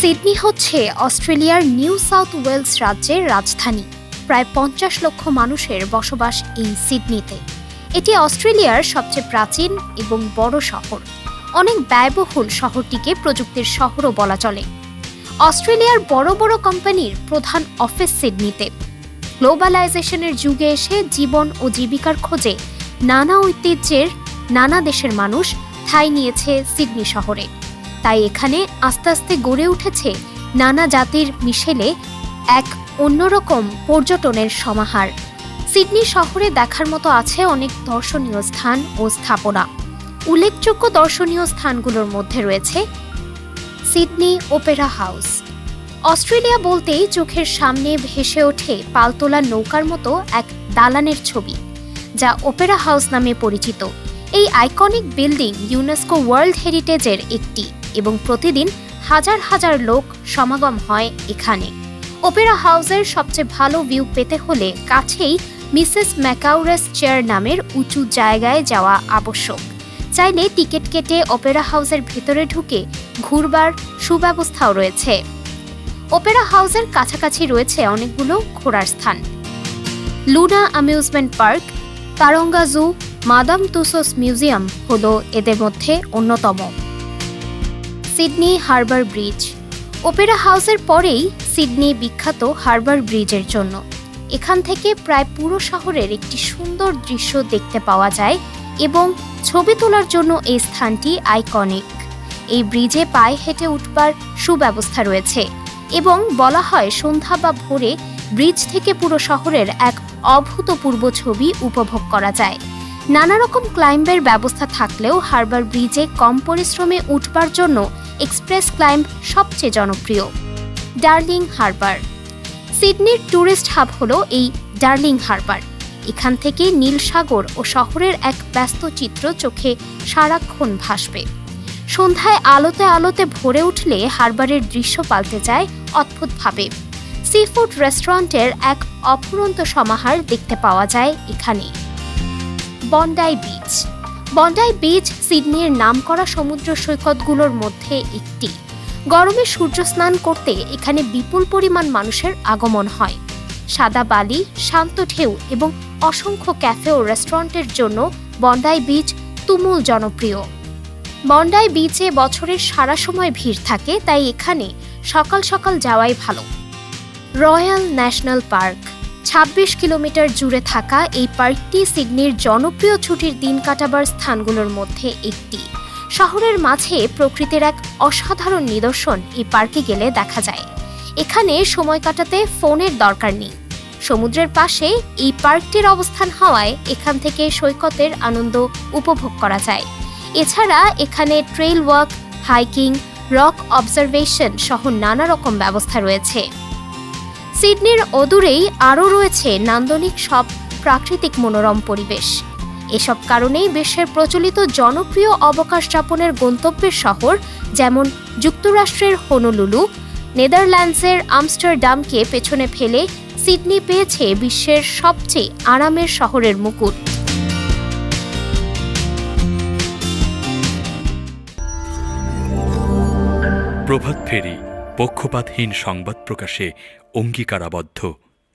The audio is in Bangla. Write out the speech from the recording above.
সিডনি হচ্ছে অস্ট্রেলিয়ার নিউ সাউথ ওয়েলস রাজ্যের রাজধানী। প্রায় পঞ্চাশ লক্ষ মানুষের বসবাস এই সিডনিতে। এটি অস্ট্রেলিয়ার সবচেয়ে প্রাচীন এবং বড় শহর। অনেক ব্যয়বহুল শহরটিকে প্রযুক্তির শহরও বলা চলে। অস্ট্রেলিয়ার বড় বড় কোম্পানির প্রধান অফিস সিডনিতে। গ্লোবালাইজেশনের যুগে এসে জীবন ও জীবিকার খোঁজে নানা ঐতিহ্যের নানা দেশের মানুষ ঠাঁই নিয়েছে সিডনি শহরে। তাই এখানে আস্তে আস্তে গড়ে উঠেছে নানা জাতির মিশেলে এক অন্যরকম পর্যটনের সমাহার। সিডনি শহরে দেখার মতো আছে অনেক দর্শনীয় স্থান ও স্থাপনা। উল্লেখযোগ্য দর্শনীয় স্থানগুলোর মধ্যে রয়েছে সিডনি ওপেরা হাউস। অস্ট্রেলিয়া বলতেই চোখের সামনে ভেসে ওঠে পালতোলা নৌকার মতো এক দালানের ছবি, যা ওপেরা হাউস নামে পরিচিত। এই আইকনিক বিল্ডিং ইউনেস্কো ওয়ার্ল্ড হেরিটেজের একটি। এবং প্রতিদিন হাজার হাজার লোক সমাগম হয় এখানে। ওপেরা হাউসের সবচেয়ে ভালো ভিউ পেতে হলে কাছেই মিসেস ম্যাকাউরাস চেয়ার নামের উঁচু জায়গায় যাওয়া আবশ্যক। চাইলে টিকিট কেটে ওপেরা হাউসের ভেতরে ঢুকে ঘুরবার সুব্যবস্থাও রয়েছে। ওপেরা হাউসের কাছাকাছি রয়েছে অনেকগুলো ঘোরার স্থান। Luna amusement park, Taronga zoo, Madame Tussauds museum হলো এদের মধ্যে অন্যতম। Sydney Harbour bridge. ওপেরা হাউসের পরেই সিডনি বিখ্যাত হারবার ব্রিজের জন্য। এখান থেকে প্রায় পুরো শহরের একটি সুন্দর দৃশ্য দেখতে পাওয়া যায় এবং ছবি তোলার জন্য এই স্থানটি আইকনিক। এই ব্রিজে পায়ে হেঁটে উঠবার সুব্যবস্থা রয়েছে এবং বলা হয় সন্ধ্যা বা ভোরে ব্রিজ থেকে পুরো শহরের এক অভূতপূর্ব ছবি উপভোগ করা যায়। নানা রকম ক্লাইম্বের ব্যবস্থা থাকলেও হারবার ব্রিজে কম পরিশ্রমে উঠবার জন্য এক্সপ্রেস ক্লাইম্ব সবচেয়ে জনপ্রিয়, ডার্লিং হারবার। সিডনির ট্যুরিস্ট হাব হলো এই ডার্লিং হারবার। এখান থেকে নীল সাগর ও শহরের এক ব্যস্ত চিত্র চোখে সারাক্ষণ ভাসবে। সন্ধ্যায় আলোতে আলোতে ভরে উঠলে হারবারের দৃশ্য পাল্টে যায় অদ্ভুতভাবে। সি ফুড রেস্টুরেন্টের এক অফুরন্ত সমাহার দেখতে পাওয়া যায় এখানে। Bondi Beach. বন্ডাই বিচ সিডনির নামকরা সমুদ্র সৈকতগুলোর মধ্যে একটি। গরমে সূর্য স্নান করতে এখানে বিপুল পরিমাণ মানুষের আগমন হয়। সাদা বালি, শান্ত ঢেউ এবং অসংখ্য ক্যাফে ও রেস্টুরেন্টের জন্য বন্ডাই বিচ তুমুল জনপ্রিয়। বন্ডাই বিচে বছরের সারা সময় ভিড় থাকে, তাই এখানে সকাল সকাল যাওয়াই ভালো। রয়্যাল ন্যাশনাল পার্ক ছাব্বিশ কিলোমিটার জুড়ে থাকা এই পার্কটি সিডনির জনপ্রিয় ছুটির দিন কাটাবার স্থানগুলোর মধ্যে একটি। শহরের মাঝে প্রকৃতির এক অসাধারণ নিদর্শন এই পার্কে গেলে দেখা যায়। এখানে সময় কাটাতে ফোনের দরকার নেই। সমুদ্রের পাশে এই পার্কটির অবস্থান হওয়ায় এখান থেকে সৈকতের আনন্দ উপভোগ করা যায়। এছাড়া এখানে trail walk, hiking, rock observation সহ নানা রকম ব্যবস্থা রয়েছে। সিডনির অদূরেই আরও রয়েছে নান্দনিক সব প্রাকৃতিক মনোরম পরিবেশ। এসব কারণেই বিশ্বের প্রচলিত জনপ্রিয় অবকাশ যাপনের গন্তব্যের শহর যেমন যুক্তরাষ্ট্রের হনুলুলু, নেদারল্যান্ডসের আমস্টারডামকে পেছনে ফেলে সিডনি পেয়েছে বিশ্বের সবচেয়ে আরামের শহরের মুকুট। প্রভাত ফেরি পক্ষপাতহীন সংবাদ প্রকাশে অঙ্গীকারাবদ্ধ।